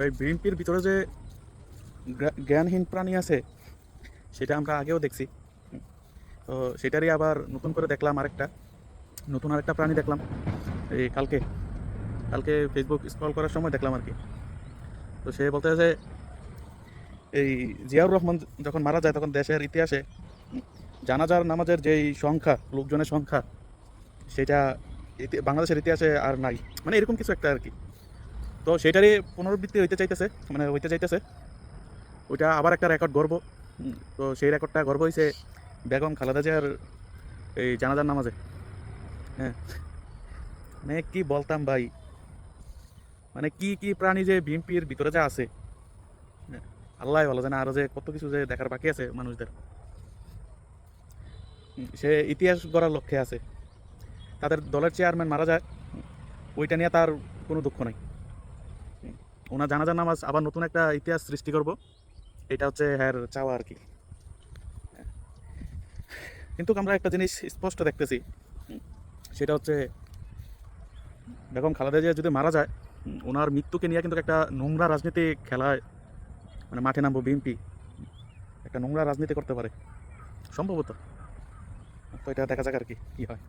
ওই বিএনপির ভিতরে যে জ্ঞানহীন প্রাণী আছে, সেটা আমরা আগেও দেখছি। তো সেটারই আবার নতুন করে দেখলাম আরেকটা, নতুন আরেকটা প্রাণী দেখলাম। এই কালকে কালকে ফেসবুক স্ক্রল করার সময় দেখলাম আর কি। তো সে বলতে যে এই জিয়াউর রহমান যখন মারা যায় তখন দেশের ইতিহাসে, জানাজার নামাজের যেই সংখ্যা, লোকজনের সংখ্যা, সেটা বাংলাদেশের ইতিহাসে আর নাই। মানে এরকম কিছু একটা আর কি। তো সেটারই পুনরাবৃত্তি হইতে চাইতেছে মানে হইতে চাইতেছে। ওইটা আবার একটা রেকর্ড গর্ব তো সেই রেকর্ডটা গর্ব হয়েছে বেগম খালেদা জিয়ার এই জানাজার নামাজে। হ্যাঁ। মানে কি বলতাম ভাই? মানে কি কি প্রাণী যে বিএনপির ভিতরে যে আছে। হ্যাঁ, আল্লাহ ভালো জানে আরও যে কত কিছু যে দেখার বাকি আছে মানুষদের। সে ইতিহাস গড়ার লক্ষ্যে আছে। তাদের দলের চেয়ারম্যান মারা যায়। ওইটা নিয়ে তার কোনো দুঃখ নাই। ওনার জানাজার নামাজ আবার নতুন একটা ইতিহাস সৃষ্টি করব। এটা হচ্ছে হ্যার চাওয়া আর কি। কিন্তু আমরা একটা জিনিস স্পষ্ট দেখতেছি, সেটা হচ্ছে বেগম খালেদা জিয়া যদি মারা যায়, ওনার মৃত্যুকে নিয়ে কিন্তু একটা নোংরা রাজনীতি খেলায় মানে মাঠে নামবো বিএনপি, একটা নোংরা রাজনীতি করতে পারে, সম্ভবত। তো এটা দেখা যাক আর কি, কী হয়।